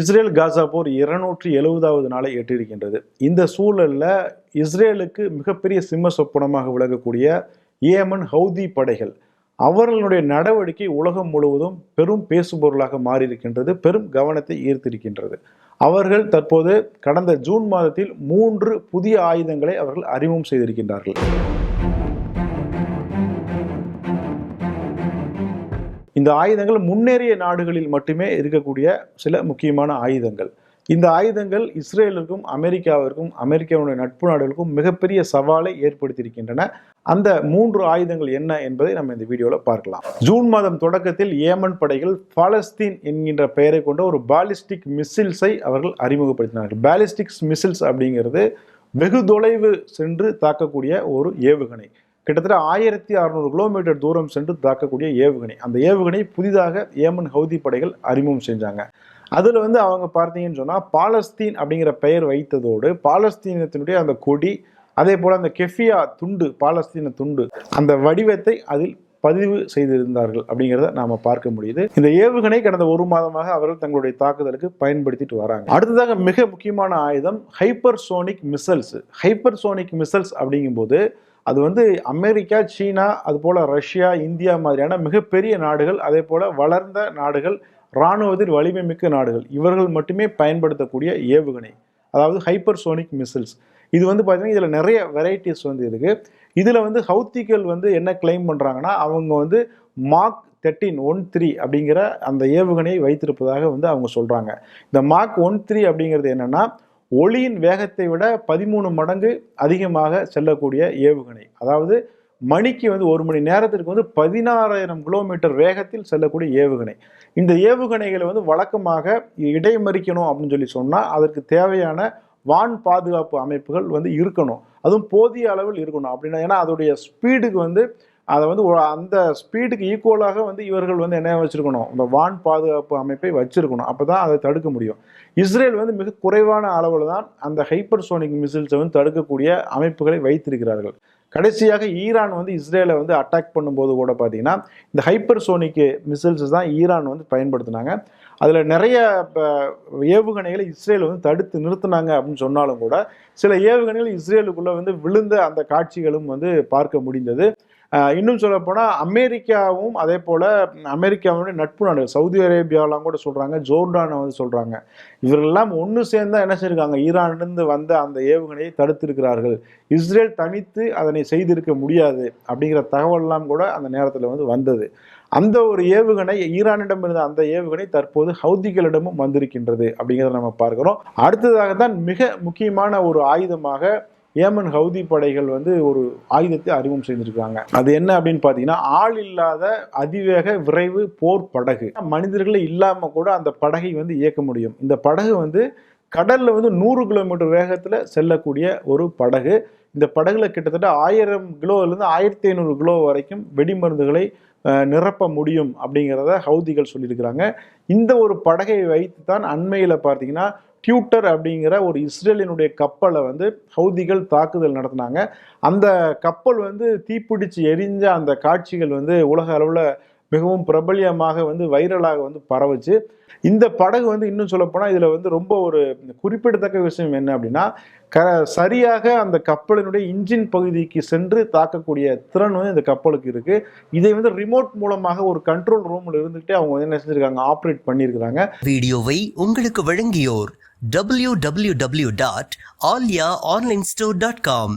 Israel Gaza போர் இருநூற்றி எழுபதாவது நாளை எட்டியிருக்கின்றது. இந்த சூழலில் இஸ்ரேலுக்கு மிகப்பெரிய சிம்ம சொப்பனமாக விளங்கக்கூடிய ஏமன் ஹவுதி படைகள் அவர்களுடைய நடவடிக்கை உலகம் முழுவதும் பெரும் பேசுபொருளாக மாறியிருக்கின்றது பெரும் கவனத்தை ஈர்த்திருக்கின்றது. அவர்கள் தற்போது கடந்த ஜூன் மாதத்தில் மூன்று புதிய ஆயுதங்களை அவர்கள் அறிமுகம் செய்திருக்கின்றார்கள். இந்த ஆயுதங்கள் முன்னேறிய நாடுகளில் மட்டுமே இருக்கக்கூடிய சில முக்கியமான ஆயுதங்கள். இந்த ஆயுதங்கள் இஸ்ரேலுக்கும் அமெரிக்காவிற்கும் அமெரிக்காவுடைய நட்பு நாடுகளுக்கும் மிகப்பெரிய சவாலை ஏற்படுத்தியிருக்கின்றன. அந்த மூன்று ஆயுதங்கள் என்ன என்பதை நம்ம இந்த வீடியோவில் பார்க்கலாம். ஜூன் மாதம் தொடக்கத்தில் ஏமன் படைகள் பாலஸ்தீன் என்கின்ற பெயரை கொண்ட ஒரு பாலிஸ்டிக் மிசில்ஸை அவர்கள் அறிமுகப்படுத்தினார்கள். பாலிஸ்டிக்ஸ் மிசில்ஸ் அப்படிங்கிறது வெகு தொலைவு சென்று தாக்கக்கூடிய ஒரு ஏவுகணை. கிட்டத்தட்ட ஆயிரத்தி அறுநூறு கிலோமீட்டர் தூரம் சென்று தாக்கக்கூடிய ஏவுகணை. அந்த ஏவுகணை புதிதாக ஏமன் ஹவுதி படைகள் அறிமுகம் செஞ்சாங்க. அதில் வந்து அவங்க பார்த்தீங்கன்னு சொன்னால் பாலஸ்தீன் அப்படிங்கிற பெயர் வைத்ததோடு பாலஸ்தீனத்தினுடைய அந்த கொடி அதே போல் அந்த கெஃபியா துண்டு பாலஸ்தீன துண்டு அந்த வடிவத்தை அதில் பதிவு செய்திருந்தார்கள் அப்படிங்கிறத நாம பார்க்க முடியுது. இந்த ஏவுகணை கடந்த ஒரு மாதமாக அவர்கள் தங்களுடைய தாக்குதலுக்கு பயன்படுத்திட்டு வராங்க. அடுத்ததாக மிக முக்கியமான ஆயுதம் hyper sonic missiles hyper sonic missiles அப்படிங்கும்போது அது வந்து அமெரிக்கா சீனா அது போல் ரஷ்யா இந்தியா மாதிரியான மிகப்பெரிய நாடுகள் அதே போல் வளர்ந்த நாடுகள் இராணுவத்தில் வலிமை மிக்க நாடுகள். இவர்கள் மட்டுமே பயன்படுத்தக்கூடிய ஏவுகணை அதாவது ஹைப்பர்சோனிக் மிசில்ஸ். இது வந்து பார்த்தீங்கன்னா இதில் நிறைய வெரைட்டிஸ் வந்து இருக்குது இதில் வந்து ஹவுத்திகள் வந்து என்ன கிளைம் பண்ணுறாங்கன்னா அவங்க வந்து மார்க் தேர்ட்டீன் ஒன் த்ரீ அப்படிங்கிற அந்த ஏவுகணையை வைத்திருப்பதாக வந்து அவங்க சொல்கிறாங்க இந்த மார்க் ஒன் த்ரீ அப்படிங்கிறது என்னென்னா ஒளியின் வேகத்தை விட பதிமூணு மடங்கு அதிகமாக செல்லக்கூடிய ஏவுகணை. அதாவது மணிக்கு வந்து ஒரு மணி நேரத்திற்கு வந்து பதினாறாயிரம் கிலோமீட்டர் வேகத்தில் செல்லக்கூடிய ஏவுகணை. இந்த ஏவுகணைகளை வந்து வழக்கமாக இடைமறிக்கணும் அப்படின்னு சொல்லி சொன்னால் அதற்கு தேவையான வான் பாதுகாப்பு அமைப்புகள் வந்து இருக்கணும். அதுவும் போதிய அளவில் இருக்கணும். அப்படின்னா ஏன்னா அதோடைய ஸ்பீடுக்கு வந்து அதை வந்து அந்த ஸ்பீடுக்கு ஈக்குவலாக வந்து இவர்கள் வந்து என்ன வச்சுருக்கணும்? இந்த வான் பாதுகாப்பு அமைப்பை வச்சுருக்கணும். அப்போ தான் அதை தடுக்க முடியும். இஸ்ரேல் வந்து மிக குறைவான அளவில் தான் அந்த ஹைப்பர்சோனிக் மிசில்ஸை வந்து தடுக்கக்கூடிய அமைப்புகளை வைத்திருக்கிறார்கள். கடைசியாக ஈரான் வந்து இஸ்ரேலை வந்து அட்டாக் பண்ணும்போது கூட பார்த்தீங்கன்னா இந்த ஹைப்பர்சோனிக்கு மிசைல்ஸ் தான் ஈரான் வந்து பயன்படுத்தினாங்க. அதில் நிறைய ஏவுகணைகளை இஸ்ரேல் வந்து தடுத்து நிறுத்தினாங்க அப்படின்னு சொன்னாலும் கூட சில ஏவுகணைகள் இஸ்ரேலுக்குள்ளே வந்து விழுந்த அந்த காட்சிகளும் வந்து பார்க்க முடிந்தது. இன்னும் சொல்ல போனால் அமெரிக்காவும் அதே போல் அமெரிக்காவுடைய நட்பு நாடுகள் சவுதி அரேபியாவெலாம் கூட சொல்கிறாங்க ஜோர்டானை வந்து சொல்கிறாங்க இவர்களெல்லாம் ஒன்று சேர்ந்தால் என்ன செஞ்சிருக்காங்க ஈரானிலிருந்து வந்த அந்த ஏவுகணையை தடுத்திருக்கிறார்கள். இஸ்ரேல் தனித்து அதனை செய்திருக்க முடியாது அப்படிங்கிற தகவல்லாம் கூட அந்த நேரத்தில் வந்து வந்தது. அந்த ஒரு ஏவுகணை ஈரானிடம் இருந்த அந்த ஏவுகணை தற்போது ஹவுதிகளிடமும் வந்திருக்கின்றது அப்படிங்கிறத நம்ம பார்க்கிறோம். அடுத்ததாக தான் மிக முக்கியமான ஒரு ஆயுதமாக ஏமன் ஹவுதி படைகள் வந்து ஒரு ஆயுதத்தை அறிமுகம் செய்திருக்காங்க அது என்ன அப்படின்னு பார்த்தீங்கன்னா ஆள் இல்லாத அதிவேக விரைவு போர் படகு. மனிதர்களே இல்லாமல் கூட அந்த படகை வந்து இயக்க முடியும். இந்த படகு வந்து கடலில் வந்து நூறு கிலோமீட்டர் வேகத்தில் செல்லக்கூடிய ஒரு படகு. இந்த படகுல கிட்டத்தட்ட ஆயிரம் கிலோலேருந்து ஆயிரத்தி ஐநூறு கிலோ வரைக்கும் வெடிமருந்துகளை நிரப்ப முடியும் அப்படிங்கிறத ஹவுதிகள் சொல்லியிருக்கிறாங்க. இந்த ஒரு படகை வைத்து தான் அண்மையில் பார்த்தீங்கன்னா டியூட்டர் அப்படிங்கிற ஒரு இஸ்ரேலினுடைய கப்பலை வந்து ஹவுதிகள் தாக்குதல் நடத்தினாங்க. அந்த கப்பல் வந்து தீப்பிடிச்சு எரிஞ்ச அந்த காட்சிகள் வந்து உலக அளவில் மிகவும் பிரபல்யமாக வந்து வைரலாக வந்து பரவுச்சு. இந்த படகு வந்து இன்னும் சொல்லப்போனால் இதில் வந்து ரொம்ப ஒரு குறிப்பிடத்தக்க விஷயம் என்ன அப்படின்னா க சரியாக அந்த கப்பலினுடைய இன்ஜின் பகுதிக்கு சென்று தாக்கக்கூடிய திறன் வந்து இந்த கப்பலுக்கு இருக்குது இதை வந்து ரிமோட் மூலமாக ஒரு கண்ட்ரோல் ரூமில் இருந்துகிட்டே அவங்க வந்து என்ன செஞ்சுருக்காங்க ஆப்ரேட் பண்ணியிருக்கிறாங்க. வீடியோவை உங்களுக்கு வழங்கியோர் W W W dot Aalya online store dot com